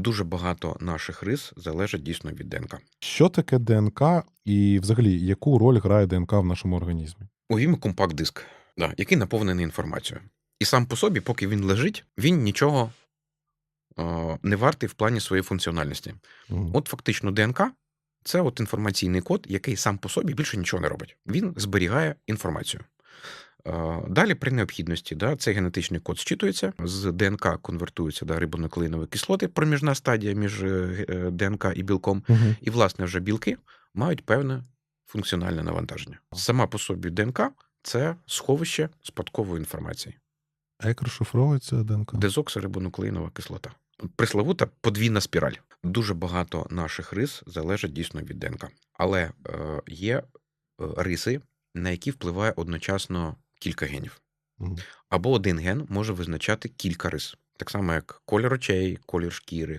Дуже багато наших рис залежить дійсно від ДНК. Що таке ДНК і взагалі яку роль грає ДНК в нашому організмі? Уявімо компакт-диск, да, який наповнений інформацією. І сам по собі, поки він лежить, він нічого е, не вартий в плані своєї функціональності. Мгм. От фактично ДНК це от інформаційний код, який сам по собі більше нічого не робить. Він зберігає інформацію. Далі, при необхідності, да, цей генетичний код зчитується, з ДНК конвертуються да, рибонуклеїнові кислоти, проміжна стадія між е, е, ДНК і білком. Мгм. І, власне, вже білки мають певне функціональне навантаження. Сама по собі ДНК це сховище спадкової інформації. А як розшифровується ДНК? Дезоксирибонуклеїнова кислота. Присловута подвійна спіраль. Дуже багато наших рис залежить дійсно від ДНК. Але е, є е, риси, на які впливає одночасно кілька генів. Або один ген може визначати кілька рис. Так само, як колір очей, колір шкіри,